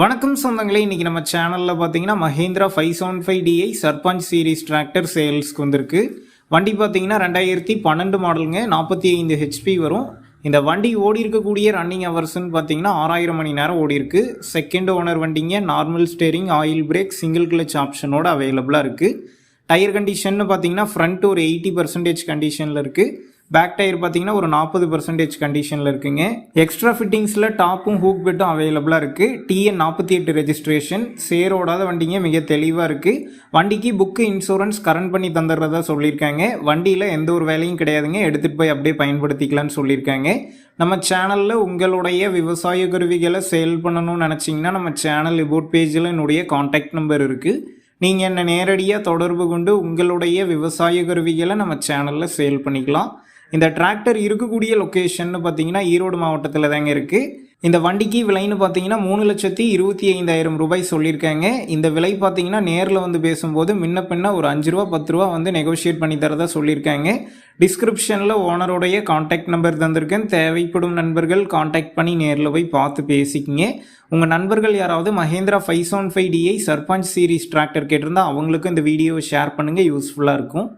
வணக்கம் சொந்தங்களே இன்றைக்கி நம்ம சேனலில் பார்த்தீங்கன்னா Mahindra five seven five DI Sarpanch series tractor சேல்ஸ்க்கு வந்திருக்கு. வண்டி பார்த்தீங்கன்னா ரெண்டாயிரத்தி பன்னெண்டு மாடலுங்க நாற்பத்தி ஐந்து ஹெச்பி வரும். இந்த வண்டி ஓடி இருக்கக்கூடிய ரன்னிங் ஹவர்ஸ்னு பார்த்தீங்கன்னா ஆறாயிரம் மணி நேரம் ஓடி இருக்கு. செகண்ட் ஓனர் வண்டிங்க normal steering oil brake single clutch ஆப்ஷனோட அவைலபிளாக இருக்குது டயர் கண்டிஷன் பார்த்தீங்கன்னா ஃப்ரண்ட் ஒரு எயிட்டி பர்சன்டேஜ் கண்டிஷனில் இருக்குது பேக் டயர் பார்த்தீங்கன்னா ஒரு நாற்பது பர்சன்டேஜ் கண்டிஷனில் இருக்குங்க. எக்ஸ்ட்ரா ஃபிட்டிங்ஸில் டாப்பும் ஹூக் பெட்டும் அவைலபிளாக இருக்குது டிஎன் நாற்பத்தி எட்டு ரெஜிஸ்ட்ரேஷன் சேரோடாத வண்டிங்க மிக தெளிவாக இருக்குது வண்டிக்கு புக்கு இன்சூரன்ஸ் கரண்ட் பண்ணி தந்துடுறதா சொல்லியிருக்காங்க. வண்டியில் எந்த ஒரு வேலையும் கிடையாதுங்க. எடுத்துகிட்டு போய் அப்படியே பயன்படுத்திக்கலாம்னு சொல்லியிருக்காங்க. நம்ம சேனலில் உங்களுடைய விவசாய கருவிகளை சேல் பண்ணணும்னு நினச்சிங்கன்னா நம்ம சேனல் ரிபோர்ட் பேஜில் என்னுடைய காண்டாக்ட் நம்பர் இருக்குது நீங்கள் என்னை நேரடியாக தொடர்பு கொண்டு உங்களுடைய விவசாய கருவிகளை நம்ம சேனலில் சேல் பண்ணிக்கலாம். இந்த டிராக்டர் இருக்கக்கூடிய லொக்கேஷன் பார்த்தீங்கன்னா ஈரோடு மாவட்டத்தில் தாங்க இருக்குது இந்த வண்டிக்கு விலைன்னு பார்த்தீங்கன்னா மூணு லட்சத்தி இருபத்தி ஐந்தாயிரம் ரூபாய் சொல்லியிருக்காங்க. இந்த விலை பார்த்தீங்கன்னா நேரில் வந்து பேசும்போது முன்ன பின்ன ஒரு அஞ்சு ரூபா பத்து ரூபா வந்து நெகோஷியேட் பண்ணி தரதா சொல்லியிருக்காங்க. டிஸ்கிரிப்ஷனில் ஓனருடைய காண்டாக்ட் நம்பர் தந்திருக்கேன். தேவைப்படும் நண்பர்கள் காண்டாக்ட் பண்ணி நேரில் போய் பார்த்து பேசிக்கிங்க. உங்கள் நண்பர்கள் யாராவது Mahindra five seven five DI Sarpanch series tractor கேட்டிருந்தா அவங்களுக்கும் இந்த வீடியோவை ஷேர் பண்ணுங்கள் யூஸ்ஃபுல்லாக இருக்கும்.